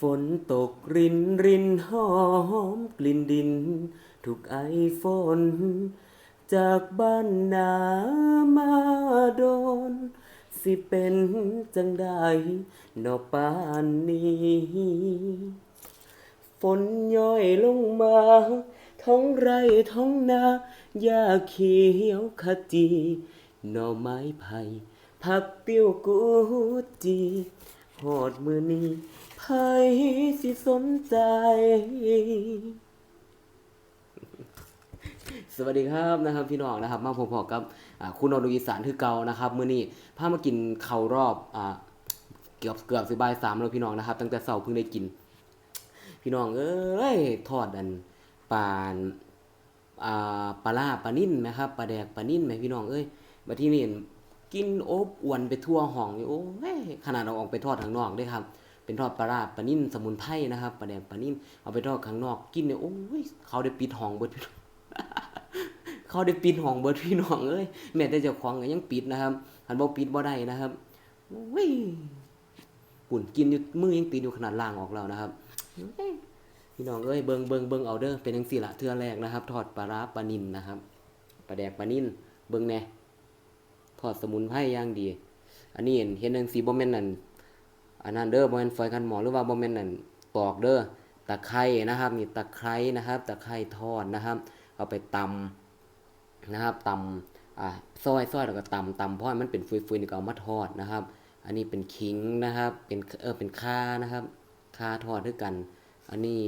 ฝนตกรินรินหอมกลิ่นดินถูกไอฝน จากบ้านนามาโดน สิเป็นจังใดนอปานนี้ฝนย้อยลงมา ท้องไร่ท้องนาหญ้าเขียวขจีหน่อไม้ไผ่ผักเตี้ยวกุจี หอดมือนี้ไผสิสนใจ สวัสดีครับนะครับพี่น้องนะครับ มาพบกับอ่าคุณนรอีสานคือเก่านะครับมื้อนี้พามากินข้าวรอบอ่าเกือบเกือบสิบ่ายสามแล้วพี่น้องนะครับ ตั้งแต่เช้าเพิ่งได้กิน พี่น้องเอ้ยทอดอันปลาอ่าปลาล่าปลานิ่นไหมครับปลาแดกปลานิ่นไหมพี่น้องเอ้ยมาที่นี่ กินอบอวนไปทั่วห้องนี่โอ้ยขนาดเราออกไปทอดข้างนอกด้วยครับ เป็นทอดปลาล่าปลานิ่นสมุนไพรนะครับปลาแดกปลานิ่นเอาไปทอดข้างนอก กินเนี่ยโอ้ยเขาได้ปิดห้องเบิดพี่น้องเขาได้ปิดห้องเบิดพี่น้องเอ้ยแม้แต่เจ้าของก็ยังปิดนะครับหันบ่ปิดบ่ได้นะครับโอ้ยปุ่นกินอยู่มือยังติดอยู่ขนาดล่างออกแล้วนะครับพี่น้องเอ้ยเบิงเบิงเบิงเอาเด้อเป็นจังซี่ละเทื่อแรกนะครับ ทอดปลาร้าปลานินนะครับปลาแดกปลานินเบิงแน่ ทอดสมุนไพรอย่างดี อันนี้เห็นเห็นจังซี่บ่แม่นนั่นอันนั้นเด้อบ่แม่นฝอยคันหมอหรือว่าบ่แม่นนั่นปอกเด้อตะไคร้นะครับนี่ตะไคร้นะครับตะไคร้ทอดนะครับ เอาไปตำนะครับตำอ่าซอยซอยแล้วก็ตำตำเพราะมันเป็นฟุยๆนี่ก็เอามาทอดนะครับ อันนี้เป็นขิงนะครับเป็นเออเป็นข่านะครับข่าทอดด้วยกัน อันนี้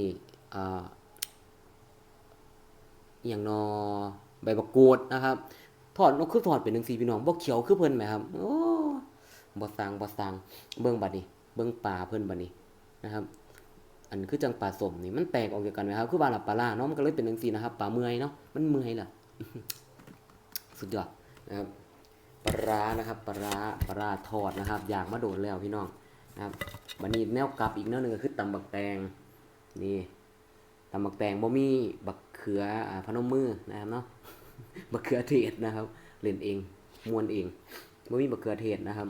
อ่าอย่างนอใบบักกูดนะครับ ทอดนกคือทอดเป็นจังซี่พี่น้องบ่เขียวคือเพิ่นไหมครับโอ้บ่สร้างบ่สร้างเบิ่งบัดนี้ เบิ่งปลาเพิ่นบัดนี้นะครับ อันคือจังปลาสมนี่มันแตกออกจากกันไหมครับ คือว่าละปลาล่าเนาะมันก็เลยเป็นจังซี่นะครับปลาเมื่อยเนาะมันเมื่อยล่ะสุดยอดนะครับปลาร้านะครับปลาร้าปลาทอดนะครับ อยากมาโดดแล้วพี่น้องนะครับบัดนี้แนวกลับอีกแนวหนึงก็คือตำบักแตงนี่ตำบักแตงบ่มีบักเขืออ่าพนมมือนะครับเนาะ บักเขือเทศนะครับ เล่นเองมวนเองบ่มีบักเขือเทศนะครับ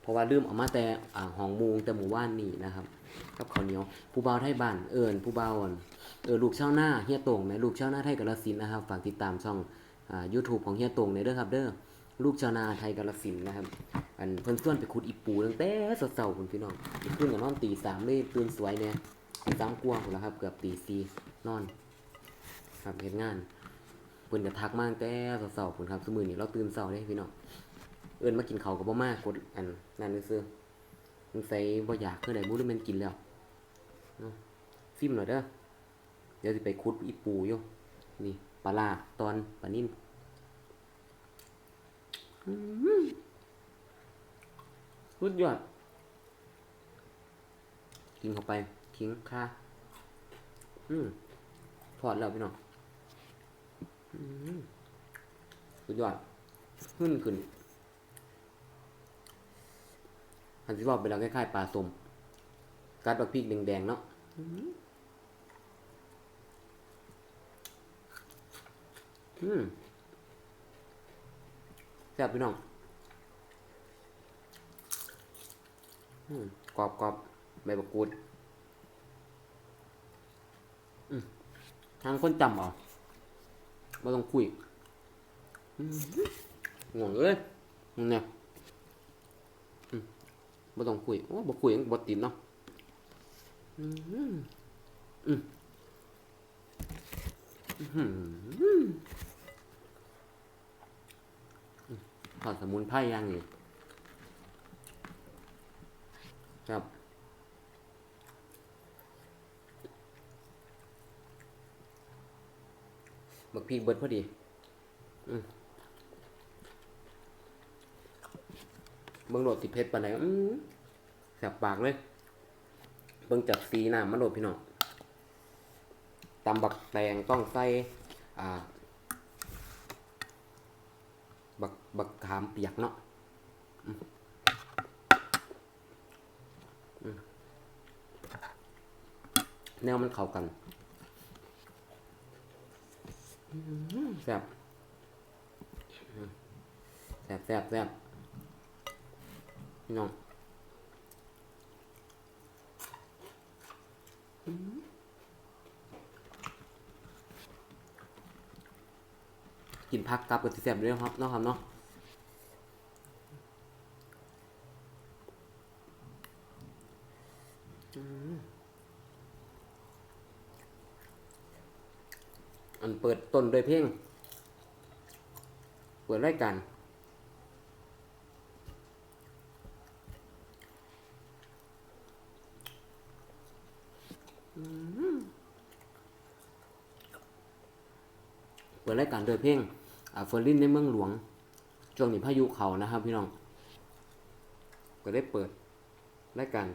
เพราะว่าลืมเออกมาแต่ห้องมูงแต่หมู่บ้านนี่นะครับกับข้าวเหนียวผู้เบาไทยบ้านเอิญผู้เบาวอ่อนเออลูกเช่าวนาเฮียตงแหมลูกเช่าวนาไทยกาฬสินนะครับฝากติดตามช่องอ่า YouTube ของเฮียตงในเด้อครับ เด้อลูกชาวนาไทยกาฬสินนะครับ อันเพิ่นส่วนไปขุดอีปูตั้งแต่เช้าๆคุณพี่น้องขึ้นกับนอนตีสามเลยตื่นสวยเนี่ยตีสามกว่าแล้วครับ เกือบตีสี่นอน ครับเฮ็ดงาน เพิ่นก็ทักมาตั้งแต่เช้าๆพุ่นครับซุมื้อนี้เราตื่นเช้าเด้พี่น้องเอิ้นมากินเขาวก็บ่มากกดอันนั่นซื่อๆสงสัยบ่อยากคือได้บุหรือแมันกินแล้วเนาะซิมหน่อยเด้อเดี๋ยวสิไปคุดอีปูอยู่นี่ปลาลาตอนปลานิ่มสุดยอดกินเข้าไปขิงค่าอืมทอดแล้วพี่น้อง สุดยอดขึ้นขึ้นอันที่บอกไปแล้วคล้ายๆปลาส้มกัดบักพริกแดงๆเนาะอืมแซ่บพี่น้องอืมกรอบกรอบใบบักกูดอืมทางคนจำเอา ไม่ต้องคุยง่วงเลยเนี่ยบ่ต้องคุยโอ้บ่คุยบ่ติดเนาะอืมอืมอืมอืมทอดสมุนไพรย่างนี่ครับ บัก พริกเบิดพอดี อืมเบิ่งโหลดติเพชรปานไหนอืมแสบปากเลย เบิ่งจากสีน้ำมันโหลดพี่น้องตำบักแตงต้องใส่ อ่า บักบักขามเปียกเนาะแนวมันเข้ากัน แซ่บแซ่บแซ่บแซ่บพี่น้องกินผักกับกับสิแซ่บด้วยครับนอกครับเนาะอืม อันเปิดต้นด้วยเพลงเปิดรายการเปิดรายการโดยเพลงเฟอร์ลินในเมืองหลวงช่วงนี้พายุเขานะครับพี่น้องก็ได้เปิดรายการ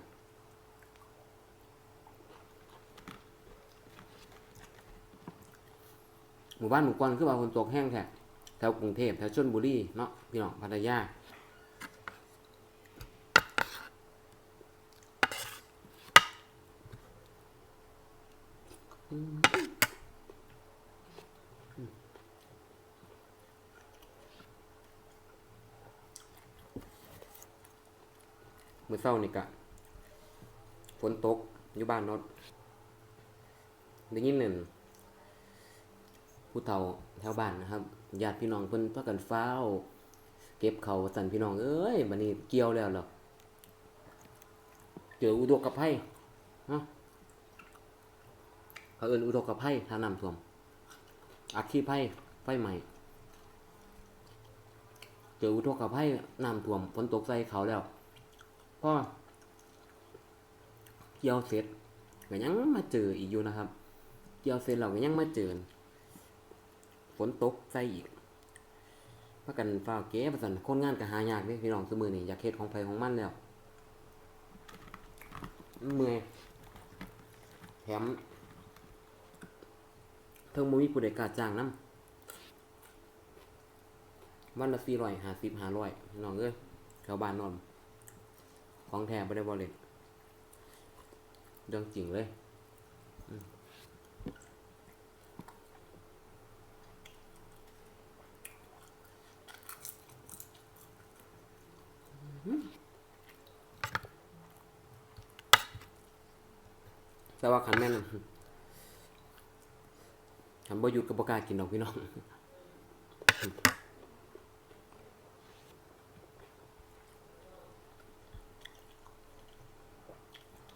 หมู่บ้านหมู่กวนคือว่าคนตกแห้งแท้แถวกรุงเทพแถวชลบุรีเนาะพี่น้องพัทยาอืมมื่อเช้านี่กะฝนตกอยู่บ้านนดได้ยินหนึ่ง ผู้เฒ่าแถวบ้านนะครับญาติพี่น้องเพิ่นพากันฟ้าวเก็บเขาสั่นพี่น้องเอ้ยบัดนี้เกี่ยวแล้วหรอเจออุทกภัยเนาะเขาเอิ้นอุทกภัยทางน้ำท่วมอัคคีภัยไฟใหม่เจออุทกภัยน้ำท่วมฝนตกใส่เขาแล้วพ่อเกี่ยวเสร็จก็ยังมาเจออีกอยู่นะครับเกี่ยวเสร็จเราก็ยังมาเจอ นตกใส่อีกพากันฝ้าเก๋ประสันคนงานก็หายากเด้พี่น้องสมือนี่อยากเฮ็ดของไผของมันแล้วเมื่อยแถมเทิงบ่มีผู้ใดกล้าจ้างนำวันละ450 500พี่น้องเอ้ยแถวบ้านนอน ของแท้บ่ได้บ่เล่นเรื่องจริงเลย แต่ว่าขันแม่นขันบ่หยุดกับ่กล้ากินดอกพี่น้อง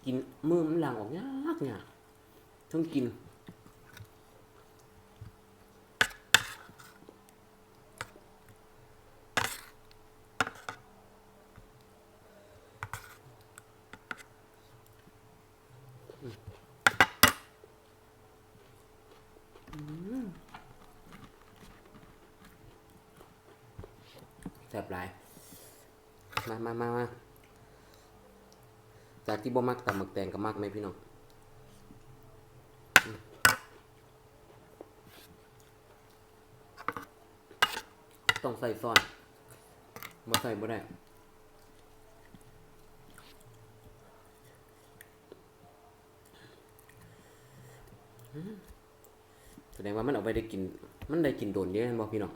กินมือมันหลังออกยากเนี่ยต้องกิน แซ่บหลายมามามามาจากที่บ่มักตำหมึกแตงก็มักไหมพี่น้องต้องใส่ซอนบ่ใส่บ่ได้แสดงว่ามันเอาไปได้กิน มันได้กินโดนเยอะเห็นบ่พี่น้อง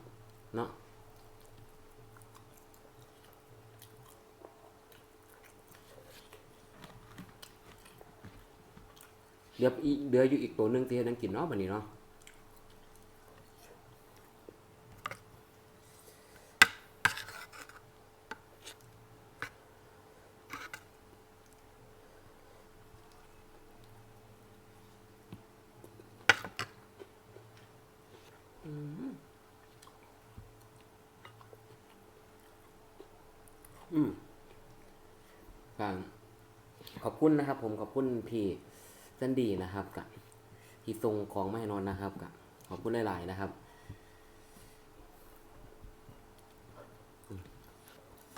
เนาะ เดี๋ยวอีเดืออยู่อีกตัวหนึ่งที่ให้นังกินเนาะบัดนี้เนาะอืมอืมครับขอบคุณนะครับผมขอบคุณพี่ เส้นดีนะครับกับที่ทรงของไม่นอนนะครับกับขอบคุณหลาย ๆ นะครับ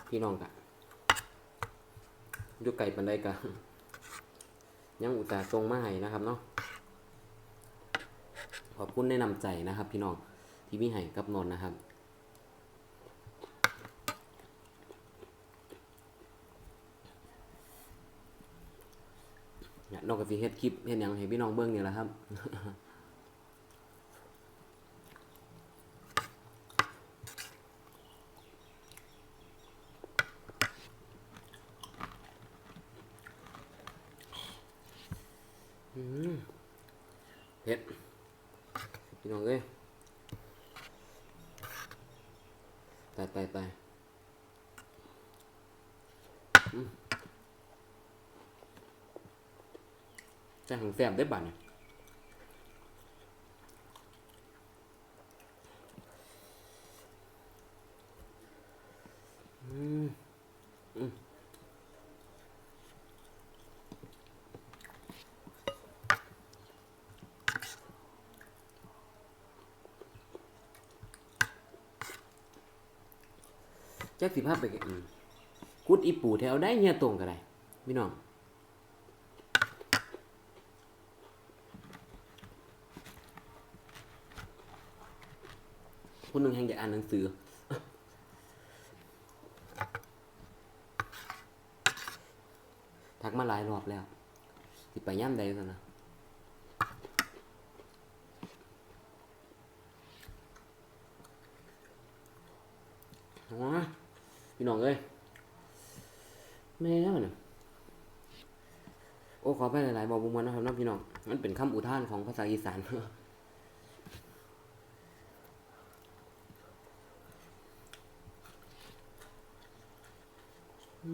พี่น้องกะอยุไก่ปันไดกะยังอุตส่าห์ทรงมาให้นะครับเนาะขอบคุณในนำใจนะครับ พี่น้องที่มีให้กับนนนะครับ เนี่ยนอกจากสิเฮ็ดคลิปเฮ็ดหยังให้พี่น้องเบิ่งนี่แหละครับ เผ็ดพี่น้องเอ้ยตายตายตายอืม แต่ของแซ่บได้บัดเนี่ยอืมอืมจักสิภาพไปกันอืมกุดอีปูแถวได้เฮียตรงก็ได้พี่น้อง คนหนึ่งแห่งอยากอ่านหนังสือ ทักมาหลายรอบแล้วสิไปย่ำใดซะนะโอ้ยพี่น้องเอ้ยแม่มันน่ะโอ้ขอไปหลายๆบอกบุมวนนะครับน้องพี่น้อง มันเป็นคำอุทานของภาษาอีสาน โอ้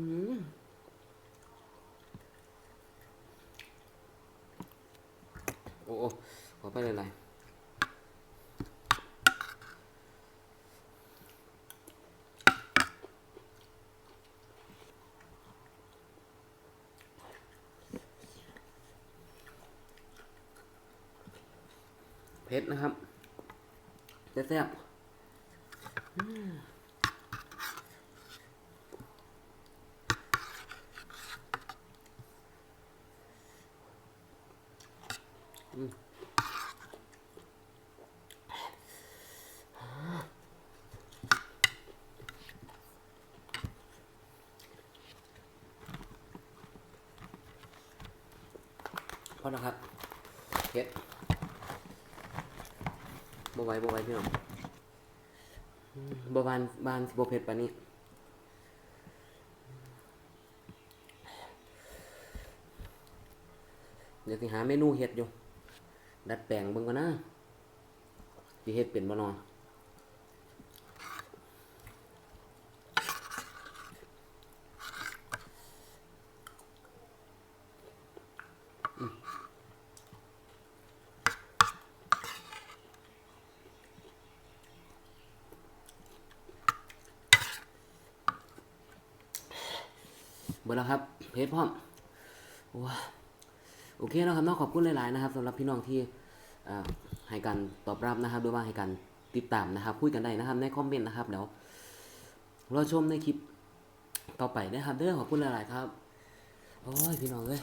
โอ้ขอไปเลยไรเผ็ดนะครับแซ่บๆ พอนะครับเผ็ดบ่ไหวบ่ไหวพี่น้องบ่บานบานสิบเผ็ดปานนี้เดี๋ยวสิหาเมนูเฮ็ดอยู่ ดัดแปลงเบิ่งก่อนนะสิเฮ็ดเป็นบ่เนออืมเบิดแล้วครับเพชรพร้อมว้า โอเคนะครับนอกขอบคุณหลายๆนะครับสำหรับพี่น้องที่ให้การตอบรับนะครับหรือว่าให้การติดตามนะครับคุยกันได้นะครับในคอมเมนต์นะครับเดี๋ยวรอชมในคลิปต่อไปนะครับเด้อขอบคุณหลายๆครับโอ้ยพี่น้องเอ้ย